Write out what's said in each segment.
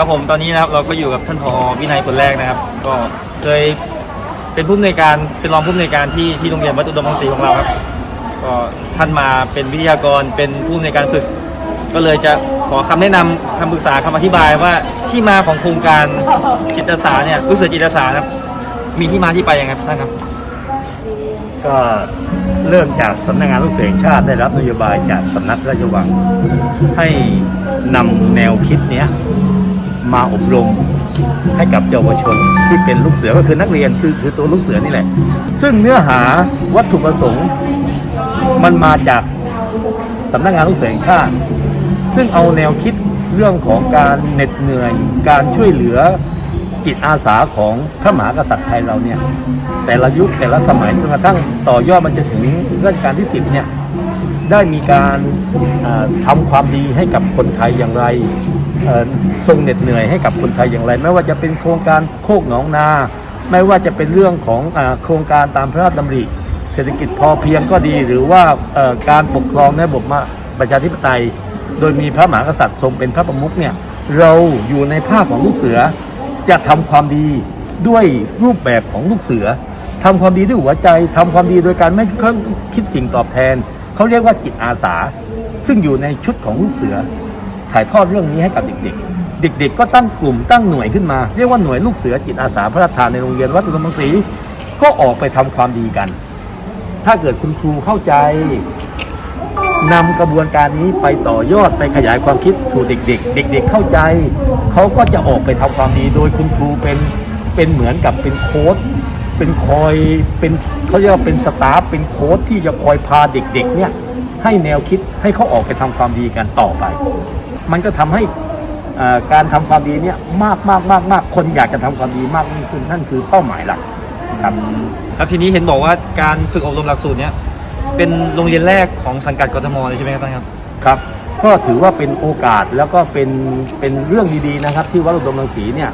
ครับผมตอนนี้นะครับเราก็อยู่กับท่านผอวินัยคนแรกนะครับ ก็เคยเป็นผู้อำนวยการเป็นรองผู้อำนวยการที่ที่โรงเรียนวัดอุดมรังสีของเราครับ ก็ท่านมาเป็นวิทยากรเป็นผู้อำนวยการฝึก ก็เลยจะขอคำแนะนำคำปรึกษาคำอธิบายว่าที่มาของโครงการจิตอาสาเนี่ยรู้สึกจิตอาสาครับ มีที่มาที่ไปยังไงครับท่านครับ ก็เริ่มจากสำนักงานลูกเสือแห่งชาติได้รับนโยบายจากสำนักพระราชวังให้นำแนวคิดเนี้ย มาอบรมให้กับเยาวชนที่เป็นลูกเสือก็คือนักเรียนคือคือตัวลูกเสือนี่แหละ ซึ่งเนื้อหาวัตถุประสงค์มันมาจากสำนักงานลูกเสือแห่งชาติซึ่งเอาแนวคิดเรื่องของการเหน็ดเหนื่อย การช่วยเหลือจิตอาสาของพระมหากษัตริย์ไทยเราเนี่ย แต่ละยุคแต่ละสมัยจนกระทั่งต่อยอดมันจะถึงรัชกาลที่สิบเนี่ยได้มีการอ่าทำความดีให้กับคนไทยอย่างไร ทรงเหน็ดเหนื่อยให้กับคนไทยอย่างไร ไม่ว่าจะเป็นโครงการโคกหนองนา ไม่ว่าจะเป็นเรื่องของอโครงการตามพระราชดำริ เศรษฐกิจพอเพียงก็ดี หรือว่าการปกครองในระบบประชาธิปไตย โดยมีพระมหากษัตริย์ทรงเป็นพระประมุขเนี่ยเราอยู่ในภาพของลูกเสือ จะทำความดีด้วยรูปแบบของลูกเสือทำความดีด้วยหัวใจทำความดีโดยการไม่คิดสิ่งตอบแทนเขาเรียกว่าจิตอาสา ซึ่งอยู่ในชุดของลูกเสือ ถ่ายทอดเรื่องนี้ให้กับเด็กๆ เด็ก ๆ ก็ตั้งกลุ่มตั้งหน่วยขึ้นมา เรียกว่าหน่วยลูกเสือจิตอาสาพระราชทานในโรงเรียนวัดอุดมรังสีก็ออกไปทำความดีกัน ถ้าเกิดคุณครูเข้าใจนำกระบวนการนี้ไปต่อยอดไปขยายความคิดสู่เด็ก ๆ เด็กๆเข้าใจ เขาก็จะออกไปทำความดีโดยคุณครูเป็นเป็นเหมือนกับเป็นโค้ดเป็นคอยเป็นเขาเรียกว่าเป็นสตาฟเป็นโค้ดที่จะคอยพาเด็ก ๆ เนี่ยให้แนวคิดให้เขาออกไปทำความดีกันต่อไป มันก็ทำให้อ่าการทำความดีเนี่ยมากมากมากมากคนอยากจะทำความดีมากยิ่งขึ้นนั่นคือเป้าหมายหลักครับครับทีนี้เห็นบอกว่าการฝึกอบรมหลักสูตรเนี้ยเป็นโรงเรียนแรกของสังกัดกทมเลยใช่ไหมครับท่านครับครับก็ถือว่าเป็นโอกาสแล้วก็เป็นเป็นเรื่องดีๆนะครับ ที่วัดอุดมรังสีเนี่ย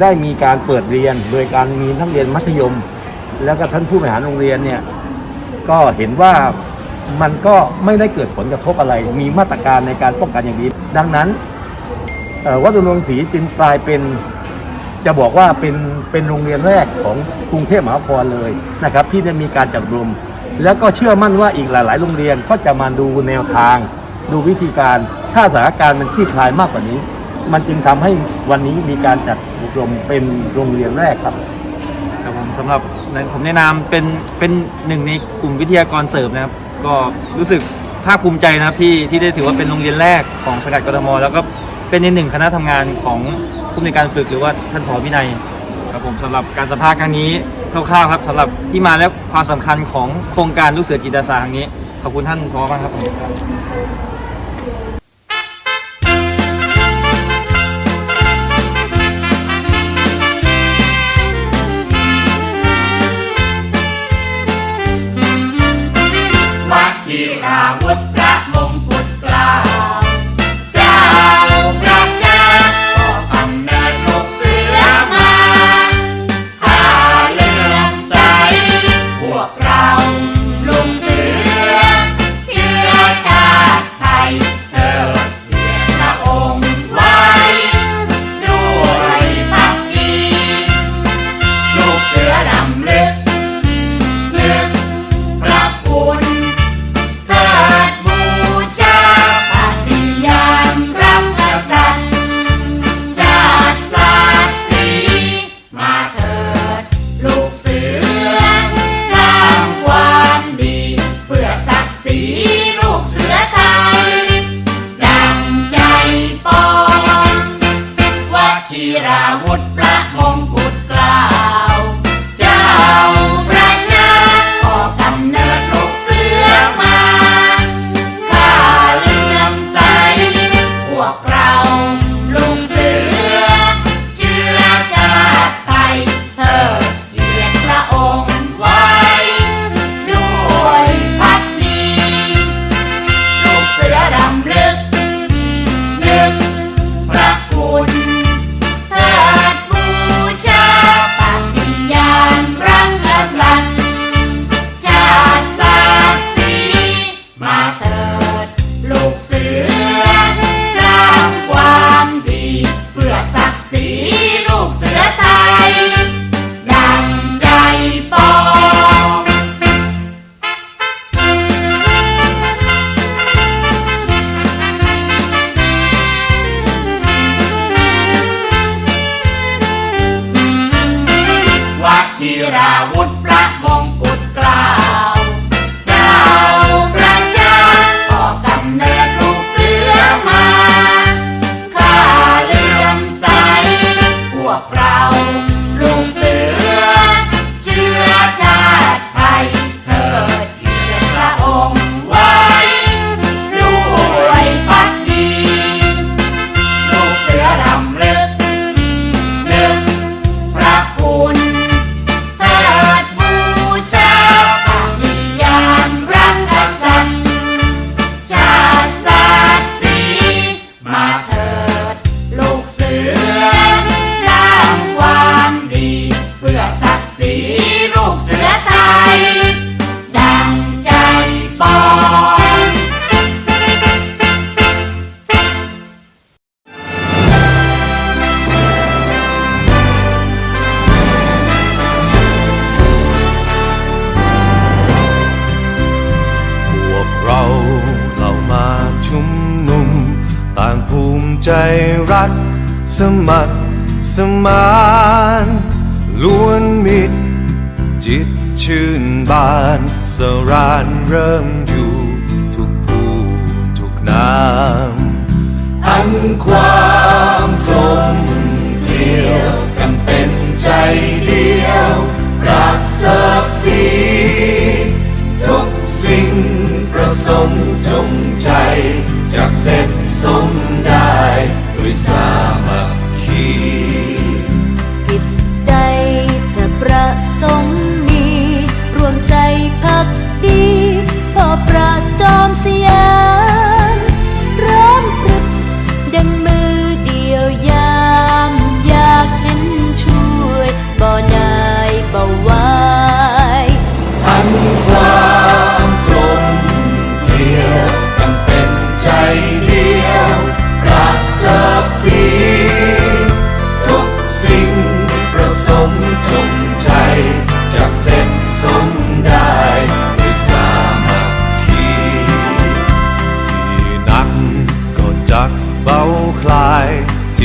ได้มีการเปิดเรียน โดยการมีนักเรียนมัธยม แล้วก็ท่านผู้บริหารโรงเรียนเนี่ยก็เห็นว่า มันก็ไม่ได้เกิดผลกระทบอะไร มีมาตรการในการป้องกันอย่างดีดังนั้นวัดอุดมรังสีจึงกลายเป็นจะบอกว่าเป็นเป็นโรงเรียนแรกของกรุงเทพมหานครเลยนะครับ ที่ได้มีการจัดอบรมแล้วก็เชื่อมั่นว่าอีกหลาย ๆ โรงเรียนก็จะมาดูแนวทาง ดูวิธีการถ้าสถานการณ์มันคลี่คลายมากกว่านี้ มันจึงทำให้วันนี้มีการจัดอบรมเป็นโรงเรียนแรกครับครับผมสำหรับผมแนะนำเป็นเป็นหนึ่งในกลุ่มวิทยากรเสริมนะครับ ก็รู้สึกภาคภูมิใจนะครับที่ที่ได้ถือว่าเป็นโรงเรียนแรกของสังกัดกทม แล้วก็เป็นในหนึ่งคณะทำงานของผู้ในวยการฝึกหรือว่าท่านผอวินัยครับผมสำหรับการสัมภาษณ์ครั้งนี้คร่าวๆครับสำหรับที่มาและความสำคัญของโครงการลูกเสือจิตอาสาครั้งนี้ขอบคุณท่านผอมากครับผม เราเรามาชุมนุม ต่างภูมิใจรัก สมัครสมานล้วนมิตร จิตชื่นบานสรานเริ่มอยู่ทุกผู้ทุกนามอันความ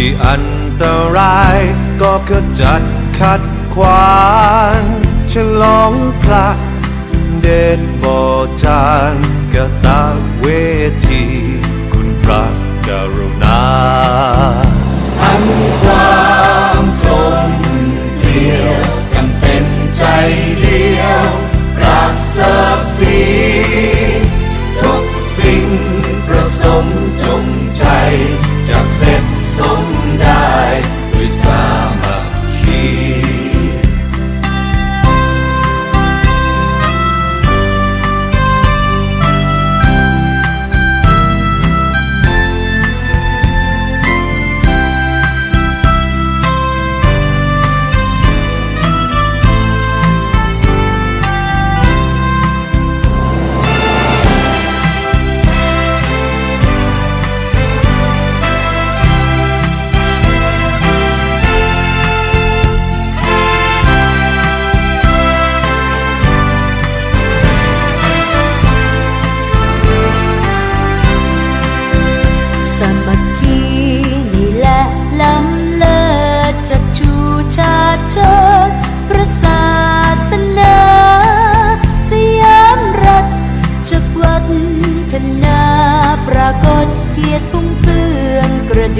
ที่อันตราย ก็ขจัดขัดขวางฉลองพระเดชบอจางกะตาเวที คุณพระกรุณาอันควา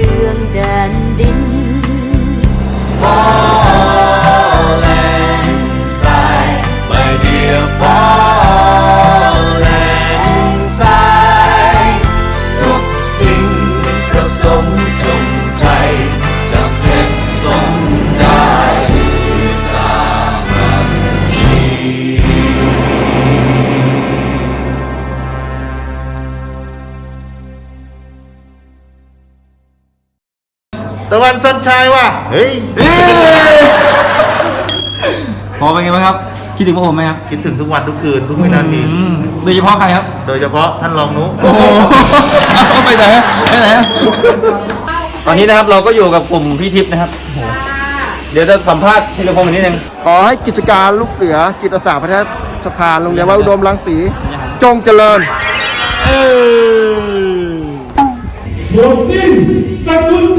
เดือนแดน ตะวันสัญชัยว่ะเฮ้ยพอเป็นไงบ้างครับ คิดถึงพวกผมไหมครับคิดถึงทุกวันทุกคืนทุกวินาทีอืมโดยเฉพาะใครครับ โดยเฉพาะท่านรองนุ โอ้โหไปไหนฮะไปไหนฮะตอนนี้นะครับเราก็อยู่กับกลุ่มพี่ทิพย์นะครับโอ้โหเดี๋ยวจะสัมภาษณ์ชิลพงศ์อีกนิดนึง ขอให้กิจการลูกเสือ จิตอาสาพัฒนสถานโรงเรียนวัดอุดมรังสี จงเจริญเออหมดสิ้นสกุล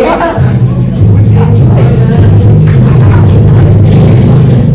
Wow.